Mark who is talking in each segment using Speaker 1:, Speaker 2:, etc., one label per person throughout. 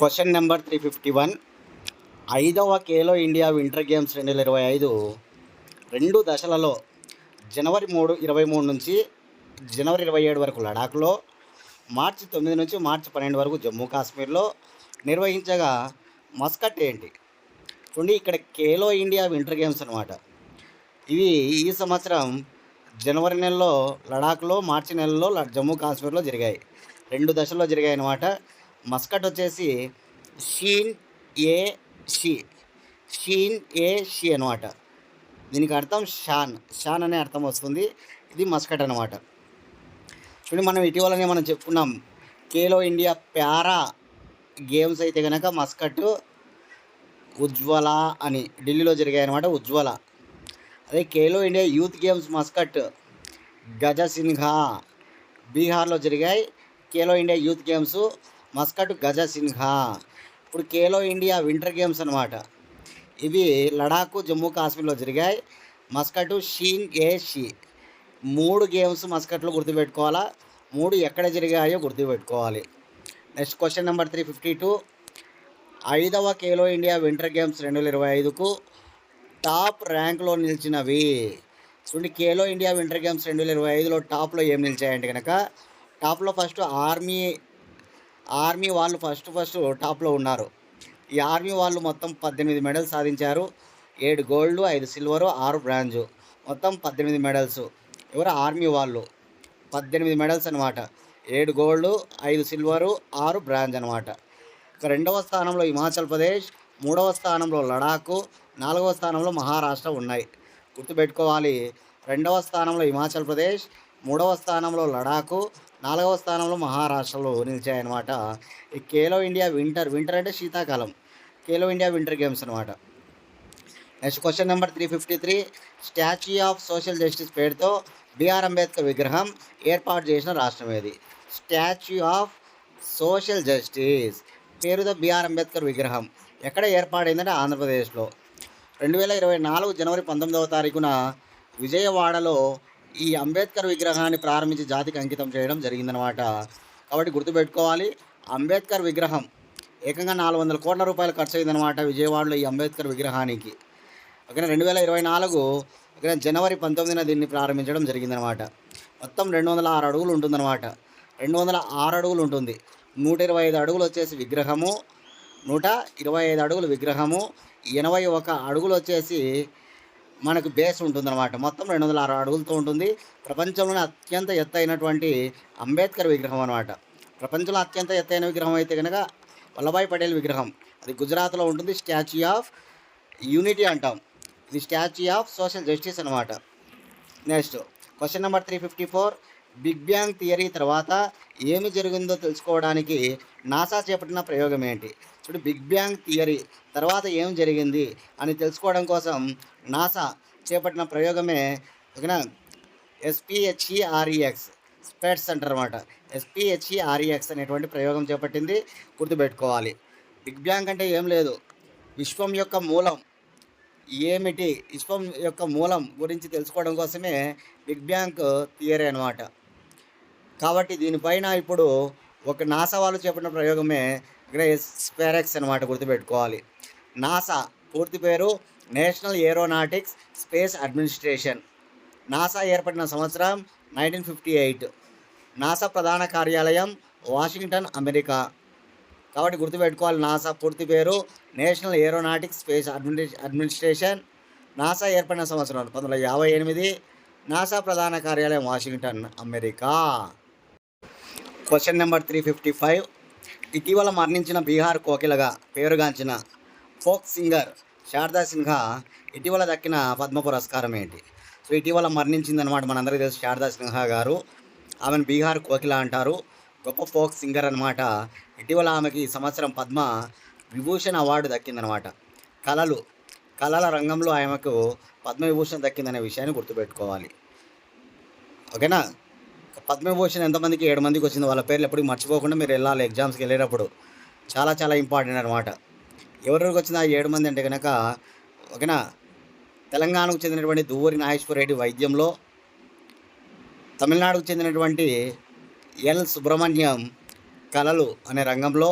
Speaker 1: Question number three fifty one ఐదవ Khelo India winter games రెండు వేల ఇరవై ఐదు. రెండు దశలలో జనవరి మూడు ఇరవై మూడు నుంచి జనవరి ఇరవై ఏడు వరకు లడాఖ్లో మార్చి తొమ్మిది నుంచి మార్చి పన్నెండు వరకు జమ్మూ కాశ్మీర్లో నిర్వహించగా మస్కట్ ఏంటి? చూడండి ఇక్కడ కేలో ఇండియా వింటర్ గేమ్స్ అనమాట ఇవి ఈ సంవత్సరం జనవరి నెలలో లడాఖ్లో మార్చి నెలలో జమ్మూ కాశ్మీర్లో జరిగాయి. రెండు దశల్లో జరిగాయి అన్నమాట. మస్కట్ వచ్చేసి షీన్ ఏ షీ షీన్ ఏ షీ అనమాట దీనికి అర్థం షాన్ షాన్ అనే అర్థం వస్తుంది. ఇది మస్కట్ అనమాట చూడండి మనం ఇటీవలనే మనం చెప్పుకున్నాం కేలో ఇండియా ప్యారా గేమ్స్ అయితే కనుక మస్కట్ ఉజ్వల అని ఢిల్లీలో జరిగాయన్నమాట ఉజ్వల. అదే Khelo India youth games mascot Gaja Sinha బీహార్లో జరిగాయి. Khelo India youth games mascot Gaja Sinha ఇప్పుడు కేలో ఇండియా వింటర్ గేమ్స్ అనమాట ఇవి లడాక్ జమ్మూ కాశ్మీర్లో జరిగాయి. మస్కట్ షీన్ ఏ షీ. మూడు గేమ్స్ మస్కట్లో గుర్తుపెట్టుకోవాలా? మూడు ఎక్కడ జరిగాయో గుర్తుపెట్టుకోవాలి. Next question number three fifty two. ఐదవ కేలో ఇండియా వింటర్ గేమ్స్ రెండు వేల ఇరవై ఐదుకు టాప్ ర్యాంక్లో నిలిచినవి. చూడండి కేలో ఇండియా వింటర్ గేమ్స్ రెండు వేల ఇరవై ఐదులో టాప్లో ఏం నిలిచాయంటే కనుక టాప్లో ఫస్ట్ ఆర్మీ ఆర్మీ వాళ్ళు ఫస్ట్ ఫస్ట్ టాప్లో ఉన్నారు. ఈ ఆర్మీ వాళ్ళు మొత్తం పద్దెనిమిది మెడల్స్ సాధించారు. ఏడు గోల్డ్ ఐదు సిల్వరు ఆరు బ్రాంజు. మొత్తం పద్దెనిమిది మెడల్స్. ఎవరు? ఆర్మీ వాళ్ళు. పద్దెనిమిది మెడల్స్ అనమాట ఏడు గోల్డ్ ఐదు సిల్వరు ఆరు బ్రాంజ్ అనమాట ఇక రెండవ స్థానంలో హిమాచల్ ప్రదేశ్ మూడవ స్థానంలో లడాకు నాలుగవ స్థానంలో మహారాష్ట్ర ఉన్నాయి. గుర్తుపెట్టుకోవాలి. రెండవ స్థానంలో హిమాచల్ ప్రదేశ్ మూడవ స్థానంలో లడాకు నాలుగవ స్థానంలో మహారాష్ట్రలో నిలిచాయన్నమాట. ఈ ఖేలో ఇండియా వింటర్ వింటర్ అంటే శీతాకాలం. ఖేలో ఇండియా వింటర్ గేమ్స్ అనమాట next question number three fifty three. Statue of social justice పేరుతో బిఆర్ అంబేద్కర్ విగ్రహం ఏర్పాటు చేసిన రాష్ట్రం ఏది? స్టాచ్యూ ఆఫ్ సోషల్ జస్టిస్ పేరుతో బిఆర్ అంబేద్కర్ విగ్రహం ఎక్కడ ఏర్పాటైందంటే ఆంధ్రప్రదేశ్లో. రెండు వేల ఇరవై నాలుగు జనవరి పంతొమ్మిదవ తారీఖున విజయవాడలో ఈ అంబేద్కర్ విగ్రహాన్ని ప్రారంభించి జాతికి అంకితం చేయడం జరిగిందనమాట కాబట్టి గుర్తుపెట్టుకోవాలి అంబేద్కర్ విగ్రహం ఏకంగా నాలుగు వందల కోట్ల రూపాయలు ఖర్చు అయిందనమాట విజయవాడలో ఈ అంబేద్కర్ విగ్రహానికి. ఓకేనా రెండు వేల ఇరవై నాలుగు ఓకేనా జనవరి పంతొమ్మిదిన దీన్ని ప్రారంభించడం జరిగిందనమాట మొత్తం రెండు వందల ఆరు అడుగులు ఉంటుందన్నమాట. రెండు వందల ఆరు అడుగులు ఉంటుంది. నూట ఇరవై ఐదు అడుగులు వచ్చేసి విగ్రహము నూట ఇరవై ఐదు అడుగులు విగ్రహము ఎనభై ఒక అడుగులు వచ్చేసి మనకు బేస్ ఉంటుందన్నమాట. మొత్తం రెండు వందల ఆరు అడుగులతో ఉంటుంది. ప్రపంచంలోనే అత్యంత ఎత్తైనటువంటి అంబేద్కర్ విగ్రహం అనమాట ప్రపంచంలో అత్యంత ఎత్తైన విగ్రహం అయితే కనుక వల్లభాయ్ పటేల్ విగ్రహం. అది గుజరాత్లో ఉంటుంది. స్టాచ్యూ ఆఫ్ యూనిటీ అంటాం. ఇది స్టాచ్యూ ఆఫ్ సోషల్ జస్టిస్ అనమాట next question number three fifty four. Big bang theory తర్వాత ఏమి జరిగిందో తెలుసుకోవడానికి నాసా చేపట్టిన ప్రయోగం ఏంటి? ఇప్పుడు బిగ్ బ్యాంగ్ థియరీ తర్వాత ఏం జరిగింది అని తెలుసుకోవడం కోసం నాసా చేపట్టిన ప్రయోగమే ఓకేనా? ఎస్పిహెచ్ఈఆర్ఈఎక్స్ స్పెట్స్ సెంటర్ అనమాట ఎస్పిహెచ్ఈఆర్ఈఎక్స్ అనేటువంటి ప్రయోగం చేపట్టింది. గుర్తుపెట్టుకోవాలి. బిగ్ బ్యాంగ్ అంటే ఏం లేదు. విశ్వం యొక్క మూలం ఏమిటి? విశ్వం యొక్క మూలం గురించి తెలుసుకోవడం కోసమే బిగ్ బ్యాంగ్ థియరీ అనమాట కాబట్టి దీనిపైన ఇప్పుడు ఒక నాసా వాళ్ళు చేపట్టిన ప్రయోగమే స్పేరెక్స్ అనమాట గుర్తుపెట్టుకోవాలి. నాసా పూర్తి పేరు national aeronautics space administration. NASA ఏర్పడిన సంవత్సరం నైన్టీన్ ఫిఫ్టీ ఎయిట్. నాసా ప్రధాన కార్యాలయం వాషింగ్టన్ అమెరికా. కాబట్టి గుర్తుపెట్టుకోవాలి నాసా పూర్తి పేరు national aeronautics space అడ్మిని administration. NASA ఏర్పడిన సంవత్సరం పంతొమ్మిది వందల యాభై ఎనిమిది. నాసా ప్రధాన కార్యాలయం Washington America. Question number three fifty five ఇటీవల మరణించిన బీహార్ కోకిలగా పేరుగాంచిన ఫోక్ సింగర్ శారదా సిన్హా ఇటీవల దక్కిన పద్మ పురస్కారం ఏంటి? సో ఇటీవల మరణించిందనమాట మనందరికీ తెలుసు శారదా సిన్హా గారు. ఆమెను బీహార్ కోకిల అంటారు. గొప్ప ఫోక్ సింగర్ అనమాట ఇటీవల ఆమెకి ఈ సంవత్సరం పద్మ విభూషణ్ అవార్డు దక్కిందనమాట కళలు కళల రంగంలో ఆమెకు పద్మవిభూషణ్ దక్కిందనే విషయాన్ని గుర్తుపెట్టుకోవాలి. ఓకేనా? పద్మభూషణ్ ఎంతమందికి ఏడు మందికి వచ్చింది వాళ్ళ పేర్లు ఎప్పుడు మర్చిపోకుండా మీరు వెళ్ళాలి ఎగ్జామ్స్కి వెళ్ళేటప్పుడు. చాలా చాలా ఇంపార్టెంట్ అనమాట ఎవరెవరికి వచ్చింది ఆ ఏడు మంది అంటే కనుక ఓకేనా? తెలంగాణకు చెందినటువంటి దువ్వూరి నాగేశ్వర రెడ్డి వైద్యంలో తమిళనాడుకు చెందినటువంటి ఎల్ సుబ్రహ్మణ్యం కళలు అనే రంగంలో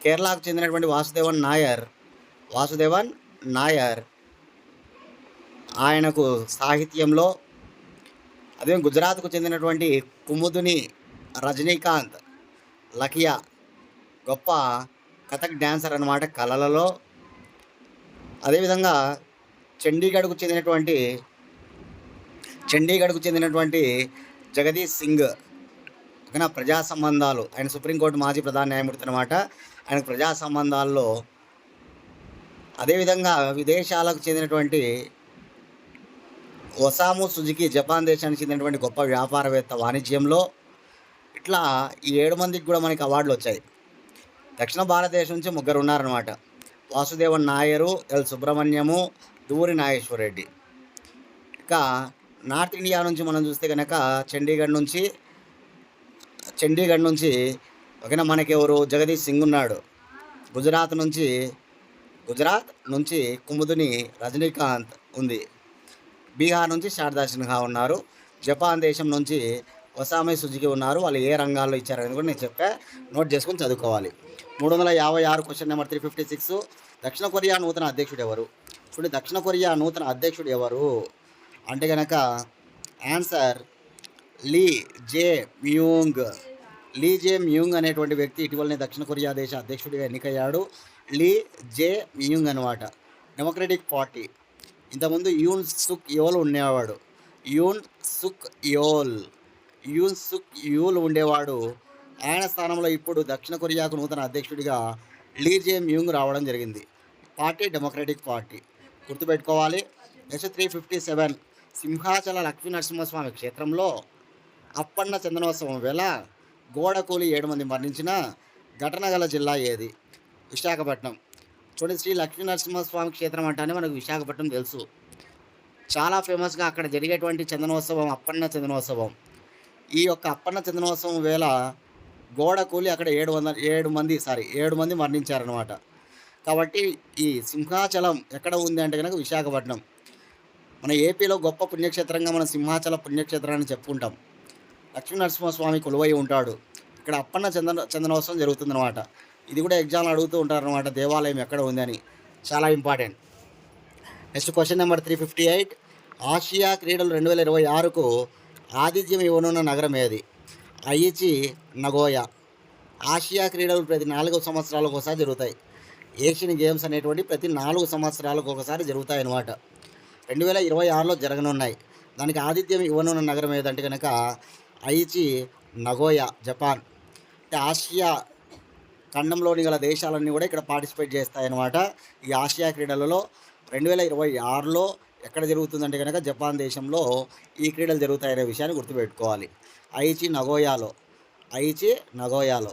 Speaker 1: కేరళకు చెందినటువంటి వాసుదేవన్ నాయర్ వాసుదేవన్ నాయర్ ఆయనకు సాహిత్యంలో అదే గుజరాత్కు చెందినటువంటి కుముదుని రజనీకాంత్ లకియా గొప్ప కథక్ డ్యాన్సర్ అన్నమాట కళలలో. అదేవిధంగా చండీగఢ్కు చెందినటువంటి చండీగఢ్కు చెందినటువంటి జగదీష్ సింగ్ ఓకేనా ప్రజా సంబంధాలు ఆయన సుప్రీంకోర్టు మాజీ ప్రధాన న్యాయమూర్తి అనమాట ఆయన ప్రజా సంబంధాల్లో అదేవిధంగా విదేశాలకు చెందినటువంటి ఒసాము సుజుకి జపాన్ దేశానికి చెందినటువంటి గొప్ప వ్యాపారవేత్త వాణిజ్యంలో ఇట్లా ఈ ఏడు మందికి కూడా మనకి అవార్డులు వచ్చాయి. దక్షిణ భారతదేశం నుంచి ముగ్గురు ఉన్నారనమాట వాసుదేవన్ నాయరు ఎల్. సుబ్రహ్మణ్యము దూరి నాగేశ్వర రెడ్డి. ఇక నార్త్ ఇండియా నుంచి మనం చూస్తే కనుక చండీగఢ్ నుంచి చండీగఢ్ నుంచి ఓకేనా మనకి ఎవరు? జగదీష్ సింగ్ ఉన్నాడు. గుజరాత్ నుంచి గుజరాత్ నుంచి కుముదుని రజనీకాంత్ ఉంది. బీహార్ నుంచి శారదా సిన్హా ఉన్నారు. జపాన్ దేశం నుంచి ఒసామే సుజుకి ఉన్నారు. వాళ్ళు ఏ రంగాల్లో ఇచ్చారని కూడా నేను చెప్పా. నోట్ చేసుకొని చదువుకోవాలి. మూడు వందల యాభై ఆరు question number three fifty six. దక్షిణ కొరియా నూతన అధ్యక్షుడు ఎవరు? చూడండి దక్షిణ కొరియా నూతన అధ్యక్షుడు ఎవరు? అంటే కనుక answer Lee Jae Myung. Lee Jae Myung అనేటువంటి వ్యక్తి ఇటీవలనే దక్షిణ కొరియా దేశ అధ్యక్షుడిగా ఎన్నికయ్యాడు. లీ జే మ్యూంగ్ అనమాట డెమోక్రటిక్ పార్టీ. ఇంతకుముందు యూన్ సుక్ యోల్ ఉండేవాడు. యూన్ సుక్ యోల్. యూన్ సుక్ యూల్ ఉండేవాడు. ఆయన స్థానంలో ఇప్పుడు దక్షిణ కొరియాకు నూతన అధ్యక్షుడిగా లీ జే మ్యూంగ్ రావడం జరిగింది. Party democratic party. గుర్తుపెట్టుకోవాలి next three fifty seven Simhachala Lakshmi Narasimhaswamy క్షేత్రంలో అప్పన్న చందనోత్సవం వేళ గోడ కూలి ఏడు మంది మరణించిన ఘటన గల జిల్లా ఏది? విశాఖపట్నం. చూడండి శ్రీ లక్ష్మీ నరసింహస్వామి క్షేత్రం అంటేనే మనకు విశాఖపట్నం తెలుసు. చాలా ఫేమస్గా అక్కడ జరిగేటువంటి చందనోత్సవం అప్పన్న చందనోత్సవం. ఈ యొక్క అప్పన్న చందనోత్సవం వేళ గోడ కూలి అక్కడ ఏడు వందల ఏడు మంది సారీ ఏడు మంది మరణించారనమాట కాబట్టి ఈ సింహాచలం ఎక్కడ ఉంది అంటే కనుక విశాఖపట్నం. మన ఏపీలో గొప్ప పుణ్యక్షేత్రంగా మన సింహాచల పుణ్యక్షేత్రాన్ని చెప్పుకుంటాం. లక్ష్మీ నరసింహస్వామి కొలువై ఉంటాడు. ఇక్కడ అప్పన్న చందన చందనోత్సవం జరుగుతుందన్నమాట. ఇది కూడా ఎగ్జామ్లు అడుగుతూ ఉంటారనమాట దేవాలయం ఎక్కడ ఉందని. చాలా important. Next question number three fifty eight. Asia క్రీడలు రెండు వేల ఇరవై ఆరుకు ఆతిథ్యం ఇవ్వనున్న నగరం ఏది? Aichi Nagoya. ఆసియా క్రీడలు ప్రతి నాలుగు సంవత్సరాలకు ఒకసారి జరుగుతాయి. ఏషియన్ గేమ్స్ అనేటువంటి ప్రతి నాలుగు సంవత్సరాలకు ఒకసారి జరుగుతాయి అన్నమాట రెండు వేల ఇరవై ఆరులో జరగనున్నాయి. దానికి ఆతిథ్యం ఇవ్వనున్న నగరం ఏదంటే కనుక ఐచి నగోయా జపాన్. అంటే ఆసియా ఖండంలోని గల దేశాలన్నీ కూడా ఇక్కడ పార్టిసిపేట్ చేస్తాయన్నమాట. ఈ ఆసియా క్రీడలలో రెండు వేల ఇరవై ఆరులో ఎక్కడ జరుగుతుందంటే కనుక జపాన్ దేశంలో ఈ క్రీడలు జరుగుతాయనే విషయాన్ని గుర్తుపెట్టుకోవాలి. ఐచి నగోయాలో Aichi నగోయాలో.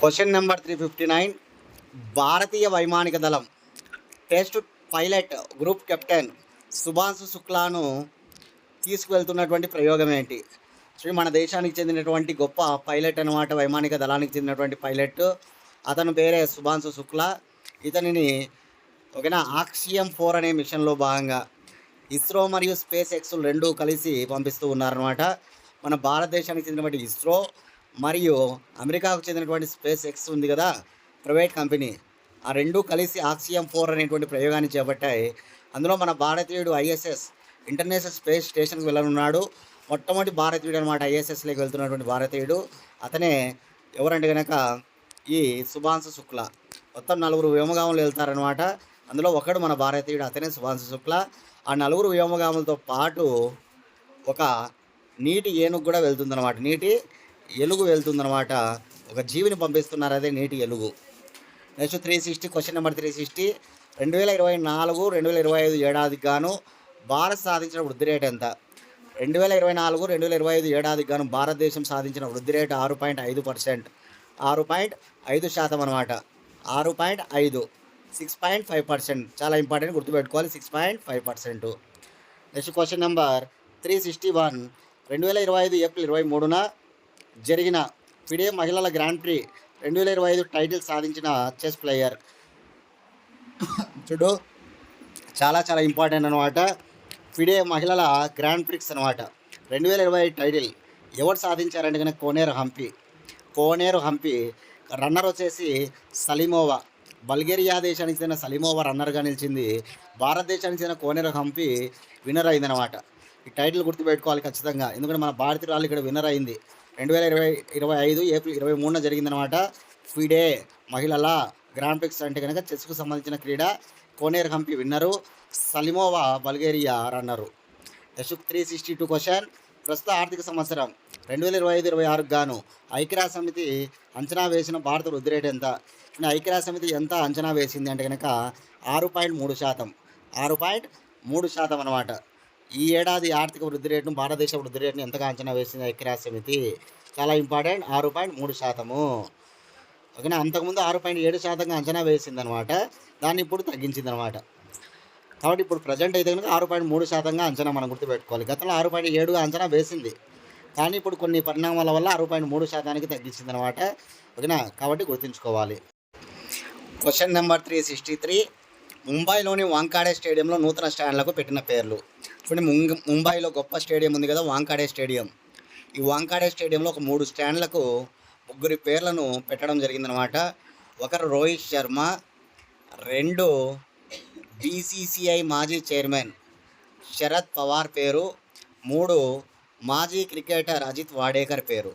Speaker 1: Question number three fifty nine భారతీయ వైమానిక దళం test pilot group captain Subhash శుక్లాను తీసుకువెళ్తున్నటువంటి ప్రయోగం ఏంటి? శ్రీ మన దేశానికి చెందినటువంటి గొప్ప పైలట్ అనమాట వైమానిక దళానికి చెందినటువంటి పైలట్. అతను పేరే సుభాన్సు శుక్లా. ఇతనిని ఓకేనా ఆక్సియం ఫోర్ అనే మిషన్లో భాగంగా ఇస్రో మరియు స్పేస్ ఎక్స్ రెండు కలిసి పంపిస్తూ ఉన్నారనమాట మన భారతదేశానికి చెందినటువంటి ఇస్రో మరియు అమెరికాకు చెందినటువంటి స్పేస్ ఎక్స్ ఉంది కదా ప్రైవేట్ కంపెనీ. ఆ రెండు కలిసి ఆక్సియం ఫోర్ అనేటువంటి ప్రయోగాన్ని చేపట్టాయి. అందులో మన భారతీయుడు ఐఎస్ఎస్ ఇంటర్నేషనల్ స్పేస్ స్టేషన్కి వెళ్ళనున్నాడు. మొట్టమొదటి భారతీయుడు అనమాట ఐఎస్ఎస్లోకి వెళ్తున్నటువంటి భారతీయుడు. అతనే ఎవరంటే కనుక ఈ సుభాంశు శుక్ల. మొత్తం నలుగురు వ్యోమగాములు వెళ్తారనమాట అందులో ఒకడు మన భారతీయుడు అతనే సుభాంశు శుక్ల. ఆ నలుగురు వ్యోమగాములతో పాటు ఒక నీటి ఏనుగు కూడా వెళ్తుందనమాట నీటి ఎలుగు వెళ్తుందనమాట ఒక జీవిని పంపిస్తున్నారు అదే నీటి ఎలుగు. Next three sixty question number three sixty. రెండు వేల ఇరవై నాలుగు రెండు వేల ఇరవై ఐదు ఏడాదికి గాను భారత్ సాధించిన వృద్ధి రేట్ ఎంత? రెండు వేల ఇరవై నాలుగు రెండు వేల ఇరవై ఐదు ఏడాదికి గాను భారతదేశం సాధించిన వృద్ధి రేటు ఆరు పాయింట్ ఐదు పర్సెంట్. ఆరు పాయింట్ ఐదు శాతం అనమాట ఆరు పాయింట్ ఐదు సిక్స్ పాయింట్ ఫైవ్ పర్సెంట్. చాలా ఇంపార్టెంట్ గుర్తుపెట్టుకోవాలి six point five percent. Next question number three sixty one. రెండు వేల ఇరవై ఐదు ఏప్రిల్ ఇరవై మూడున జరిగిన ఫిడే మహిళల గ్రాండ్ ప్రీ రెండు వేల ఇరవై ఐదు టైటిల్ సాధించిన చెస్ ప్లేయర్. చూడు చాలా చాలా ఇంపార్టెంట్ అనమాట ఫిడే మహిళల గ్రాండ్ ప్రిక్స్ అనమాట రెండు వేల ఇరవై ఐదు టైటిల్ ఎవరు సాధించారంటే కనుక కోనేరు హంపి. కోనేరు హంపి రన్నర్ వచ్చేసి సలీమోవా. బల్గేరియా దేశానికి చెందిన సలీమోవా రన్నర్గా నిలిచింది. భారతదేశానికి చెందిన కోనేరు హంపి విన్నర్ అయిందనమాట ఈ టైటిల్ గుర్తుపెట్టుకోవాలి ఖచ్చితంగా. ఎందుకంటే మన భారతీయురాలు ఇక్కడ విన్నర్ అయింది. రెండు వేల ఇరవై ఇరవై ఐదు ఏప్రిల్ ఇరవై మూడున జరిగిందనమాట ఫిడే మహిళల గ్రాండ్ ప్రిక్స్ అంటే కనుక చెస్కు సంబంధించిన క్రీడ. Koneru Humpy winner. Salimova Bulgaria runner. Next three sixty two question. ప్రస్తుత ఆర్థిక సంవత్సరం రెండు వేల ఇరవై ఐదు ఇరవై ఆరుకు గాను ఐక్యరాజ్య సమితి అంచనా వేసిన భారత వృద్ధి రేటు ఎంత? అంటే ఐక్యరాజ్య సమితి ఎంత అంచనా వేసింది అంటే కనుక ఆరు పాయింట్ మూడు శాతం. ఆరు పాయింట్ మూడు శాతం అనమాట ఈ ఏడాది ఆర్థిక వృద్ధి రేటును భారతదేశ వృద్ధి రేటును ఎంతగా అంచనా వేసింది ఐక్యరాజ్య సమితి? చాలా ఇంపార్టెంట్. ఆరు పాయింట్ మూడు శాతము. ఓకేనా? అంతకుముందు ఆరు పాయింట్ ఏడు శాతంగా అంచనా వేసిందనమాట. దాన్ని ఇప్పుడు తగ్గించిందనమాట. కాబట్టి ఇప్పుడు ప్రజెంట్ అయితే కనుక ఆరు పాయింట్ మూడు శాతంగా అంచనా మనం గుర్తుపెట్టుకోవాలి. గతంలో ఆరు పాయింట్ ఏడు అంచనా వేసింది. కానీ ఇప్పుడు కొన్ని పరిణామాల వల్ల ఆరు పాయింట్ మూడు శాతానికి తగ్గించిందనమాట. ఓకేనా? కాబట్టి గుర్తుంచుకోవాలి. Question number three sixty three ముంబైలోని వాంకాడే స్టేడియంలో నూతన స్టాండ్లకు పెట్టిన పేర్లు. చూడండి ముంబైలో గొప్ప స్టేడియం ఉంది కదా వాంకాడే స్టేడియం. ఈ వాంకాడే స్టేడియంలో ఒక మూడు స్టాండ్లకు ముగ్గురి పేర్లను పెట్టడం జరిగిందనమాట ఒకరు రోహిత్ శర్మ రెండు బీసీసీఐ మాజీ చైర్మన్ శరద్ పవార్ పేరు మూడు మాజీ క్రికెటర్ అజిత్ వాడేకర్ పేరు.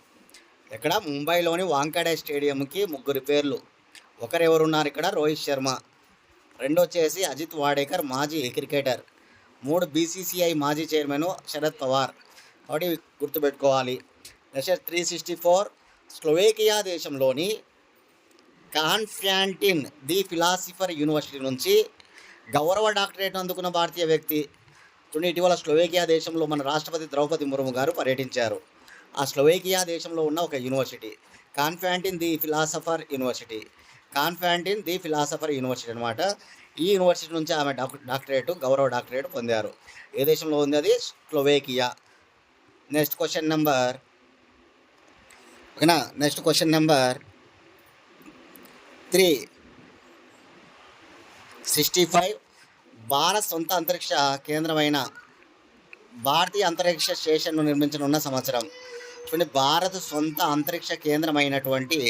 Speaker 1: ఇక్కడ ముంబైలోని వాంకడే స్టేడియంకి ముగ్గురి పేర్లు. ఒకరెవరున్నారు ఇక్కడ? రోహిత్ శర్మ. రెండు వచ్చేసి అజిత్ వాడేకర్ మాజీ క్రికెటర్. మూడు బీసీసీఐ మాజీ చైర్మన్ శరద్ పవార్. కాబట్టి గుర్తుపెట్టుకోవాలి. Next three sixty four Slovakia దేశంలోని కాన్ఫ్యాంటిన్ ది ఫిలాసిఫర్ యూనివర్సిటీ నుంచి గౌరవ డాక్టరేట్ అందుకున్న భారతీయ వ్యక్తి. చూడండి ఇటీవల స్లోవేకియా దేశంలో మన రాష్ట్రపతి ద్రౌపది ముర్ము గారు పర్యటించారు. ఆ స్లోవేకియా దేశంలో ఉన్న ఒక university Constantine the philosopher university. Constantine the philosopher university అనమాట ఈ యూనివర్సిటీ నుంచి ఆమె డాక్ డాక్టరేట్ గౌరవ డాక్టరేట్ పొందారు. ఏ దేశంలో ఉంది అది? స్లోవేకియా. నెక్స్ట్ క్వశ్చన్ నెంబర్ ఓకేనా? Next question number three. Sixty five Bharat సొంత అంతరిక్ష కేంద్రమైన భారతీయ అంతరిక్ష స్టేషన్ను నిర్మించనున్న సంవత్సరం. చూడండి భారత్ సొంత అంతరిక్ష కేంద్రమైనటువంటి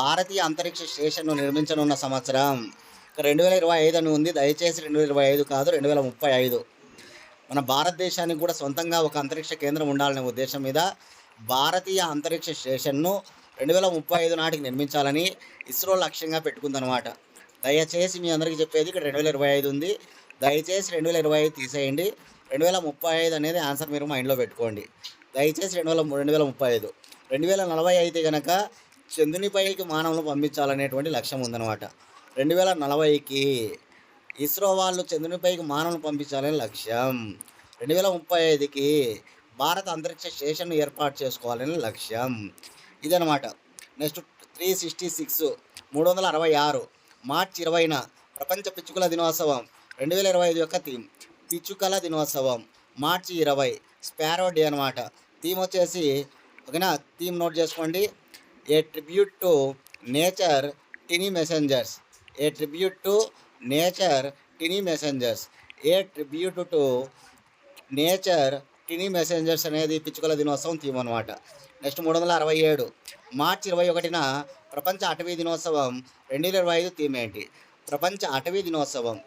Speaker 1: భారతీయ అంతరిక్ష స్టేషన్ను నిర్మించనున్న సంవత్సరం రెండు వేల ఇరవై ఐదు అని ఉంది. దయచేసి రెండు వేల ఇరవై ఐదు కాదు రెండు వేల ముప్పై ఐదు. మన భారతదేశానికి కూడా సొంతంగా ఒక అంతరిక్ష కేంద్రం ఉండాలనే ఉద్దేశం మీద భారతీయ అంతరిక్ష స్టేషన్ను రెండు వేల ముప్పై ఐదు నాటికి నిర్మించాలని ఇస్రో లక్ష్యంగా పెట్టుకుందనమాట దయచేసి మీ అందరికీ చెప్పేది ఇక్కడ రెండు వేల ఇరవై ఐదు ఉంది. దయచేసి రెండు వేల ఇరవై ఐదు తీసేయండి. రెండు వేల ముప్పై ఐదు అనేది ఆన్సర్ మీరు మైండ్లో పెట్టుకోండి. దయచేసి రెండు వేల రెండు వేల ముప్పై ఐదు. రెండు వేల నలభై అయితే కనుక చంద్రునిపైకి మానవులను పంపించాలనేటువంటి లక్ష్యం ఉందన్నమాట. రెండు వేల నలభైకి ఇస్రో వాళ్ళు చంద్రునిపైకి మానవులను పంపించాలనే లక్ష్యం. రెండు వేల ముప్పై ఐదుకి భారత అంతరిక్ష స్టేషన్ను ఏర్పాటు చేసుకోవాలని లక్ష్యం. ఇదనమాట నెక్స్ట్ త్రీ సిక్స్టీ సిక్స్ మూడు వందల అరవై ఆరు మార్చ్ ఇరవైన ప్రపంచ పిచ్చుకల దినోత్సవం రెండు వేల ఇరవై ఐదు యొక్క థీమ్. పిచ్చుకల దినోత్సవం మార్చి ఇరవై స్పారో డే అనమాట థీమ్ వచ్చేసి ఓకేనా? థీమ్ నోట్ చేసుకోండి. A tribute to nature tiny messengers. A tribute to nature tiny messengers. A tribute to nature tiny messengers అనేది పిచ్చుకల దినోత్సవం థీమ్ అనమాట నెక్స్ట్ మూడు వందల అరవై ఏడు మార్చి ఇరవై ఒకటిన ప్రపంచ అటవీ దినోత్సవం రెండు వేల ఇరవై ఐదు థీమ్ ఏంటి? ప్రపంచ అటవీ దినోత్సవం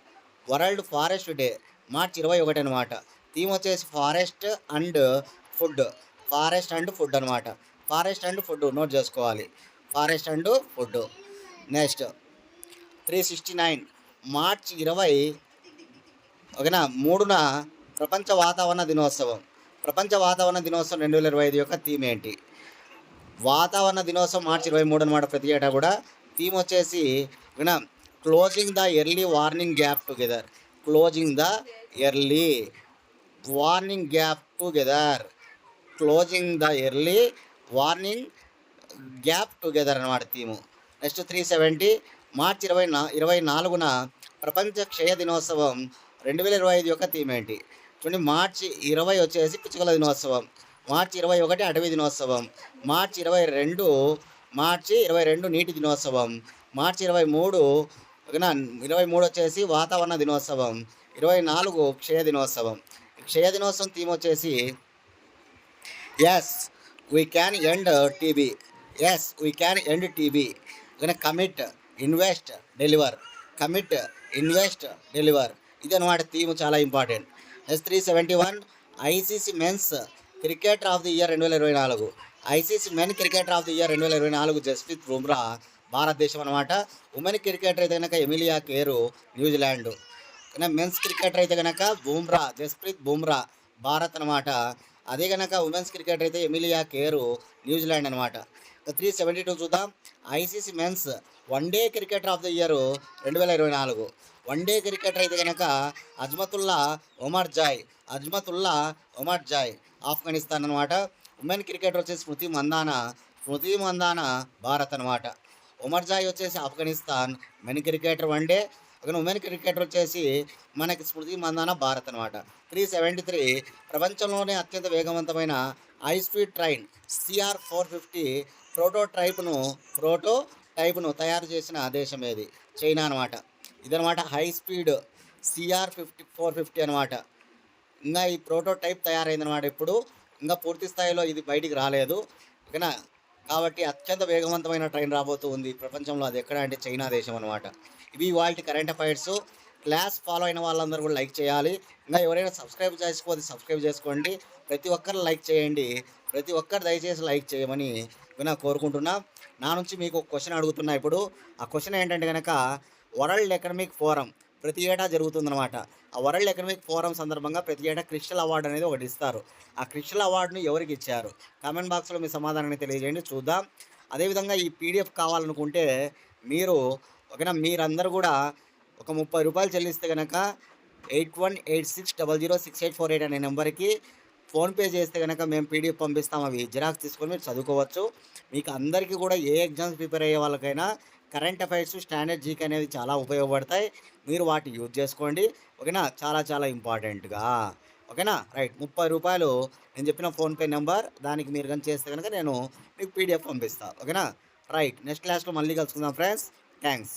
Speaker 1: వరల్డ్ ఫారెస్ట్ డే మార్చి ఇరవై ఒకటి అనమాట థీమ్ వచ్చేసి forest and food forest and food అనమాట ఫారెస్ట్ అండ్ ఫుడ్ నోట్ చేసుకోవాలి. Forest and food. Next three sixty nine March ఇరవై ఓకేనా మూడున ప్రపంచ వాతావరణ దినోత్సవం. ప్రపంచ వాతావరణ దినోత్సవం రెండు వేల ఇరవై ఐదు యొక్క థీమ్ ఏంటి? వాతావరణ దినోత్సవం మార్చి ఇరవై మూడు అనమాట ప్రతి ఏటా కూడా థీమ్ వచ్చేసి విన closing the early warning gap together. Closing the early warning gap together. Closing the early warning gap together అనమాట థీము. నెక్స్ట్ త్రీ సెవెంటీ మార్చి ఇరవై నా ఇరవై నాలుగున ప్రపంచ క్షయ దినోత్సవం రెండు వేల ఇరవై ఐదు యొక్క థీమ్ ఏంటి? చూడండి మార్చి ఇరవై వచ్చేసి పిచ్చుకల దినోత్సవం. మార్చి ఇరవై ఒకటి అటవీ దినోత్సవం. మార్చి ఇరవై రెండు మార్చి ఇరవై రెండు నీటి దినోత్సవం. మార్చి ఇరవై మూడు ఇరవై మూడు వచ్చేసి వాతావరణ దినోత్సవం. ఇరవై నాలుగు క్షయ దినోత్సవం. క్షయ దినోత్సవం థీమ్ వచ్చేసి yes we can end TB yes we can end TB కానీ commit invest deliver commit invest deliver ఇది అనమాట థీమ్ చాలా important yes three seventy one ICC men's cricketer of the year రెండు వేల ఇరవై నాలుగు. ICC men cricketer of the year రెండు వేల ఇరవై నాలుగు జస్ప్రీత్ బుమ్రా భారతదేశం అనమాట ఉమెన్ క్రికెటర్ అయితే కనుక Amelia Kerr New Zealand men's cricketer అయితే కనుక బుమ్రా జస్ప్రీత్ బుమ్రా భారత్ అనమాట అదే కనుక ఉమెన్స్ క్రికెటర్ అయితే ఎమిలియా కేరు న్యూజిలాండ్ అనమాట త్రీ సెవెంటీ టూ చూద్దాం. ICC men's one day cricketer of the year రెండు వేల ఇరవై నాలుగు. వన్ డే క్రికెటర్ అయితే కనుక అజ్మతుల్లా ఒమర్ జాయ్ అజ్మతుల్లా ఒమర్ జాయ్ ఆఫ్ఘనిస్తాన్ అనమాట ఉమెన్ క్రికెటర్ వచ్చేసి స్మృతి మందానా స్మృతి మందాన భారత్ అనమాట ఉమర్ జాయ్ వచ్చేసి Afghanistan men cricketer one day. అక్కడ ఉమెన్ క్రికెటర్ వచ్చేసి మనకి స్మృతి మందాన భారత్ అనమాట త్రీ సెవెంటీ త్రీ ప్రపంచంలోనే అత్యంత వేగవంతమైన high speed train CR four fifty proto టైప్ను ప్రోటో టైప్ను తయారు చేసిన దేశం ఏది? చైనా అనమాట ఇదనమాట high speed CR fifty four fifty అనమాట. ఇంకా ఈ ప్రోటో టైప్ తయారైందనమాట ఇప్పుడు. ఇంకా పూర్తి స్థాయిలో ఇది బయటికి రాలేదు. ఓకేనా? కాబట్టి అత్యంత వేగవంతమైన ట్రైన్ రాబోతూ ఉంది ప్రపంచంలో. అది ఎక్కడ అంటే చైనా దేశం అనమాట. ఇవి వాళ్ళ కరెంట్ అఫైర్స్ క్లాస్ ఫాలో అయిన వాళ్ళందరూ కూడా లైక్ చేయాలి. ఇంకా ఎవరైనా సబ్స్క్రైబ్ చేసుకోతే సబ్స్క్రైబ్ చేసుకోండి. ప్రతి ఒక్కరు లైక్ చేయండి. ప్రతి ఒక్కరు దయచేసి లైక్ చేయమని నేను కోరుకుంటున్నా. నా నుంచి మీకు ఒక క్వశ్చన్ అడుగుతున్నా ఇప్పుడు. ఆ క్వశ్చన్ ఏంటంటే కనుక వరల్డ్ ఎకనమిక్ ఫోరం ప్రతి ఏటా జరుగుతుందన్నమాట. ఆ వరల్డ్ ఎకనమిక్ ఫోరం సందర్భంగా ప్రతి ఏటా క్రిస్టల్ అవార్డు అనేది ఒకటి ఇస్తారు. ఆ క్రిస్టల్ అవార్డును ఎవరికి ఇచ్చారు? కామెంట్ బాక్స్లో మీ సమాధానాన్ని తెలియజేయండి చూద్దాం. అదేవిధంగా ఈ పీడిఎఫ్ కావాలనుకుంటే మీరు ఓకేనా మీరందరూ కూడా ఒక ముప్పై రూపాయలు చెల్లిస్తే కనుక eight one eight six double zero six eight four eight అనే నెంబర్కి ఫోన్పే చేస్తే కనుక మేము పీడిఎఫ్ పంపిస్తాం అవి జిరాక్స్ తీసుకొని మీరు చదువుకోవచ్చు. మీకు అందరికీ కూడా ఏ ఎగ్జామ్స్ ప్రిపేర్ అయ్యే వాళ్ళకైనా కరెంట్ అఫైర్స్ స్టాండర్డ్ జీక్ అనేవి చాలా ఉపయోగపడతాయి. మీరు వాటి యూజ్ చేసుకోండి. ఓకేనా? చాలా చాలా ఇంపార్టెంట్గా. ఓకేనా? రైట్. ముప్పై రూపాయలు. నేను చెప్పిన ఫోన్పే నెంబర్ దానికి మీరు కానీ చేస్తే కనుక నేను మీకు పీడిఎఫ్ పంపిస్తాను ఓకేనా? రైట్. నెక్స్ట్ క్లాస్లో మళ్ళీ కలుసుకుందాం ఫ్రెండ్స్. థ్యాంక్స్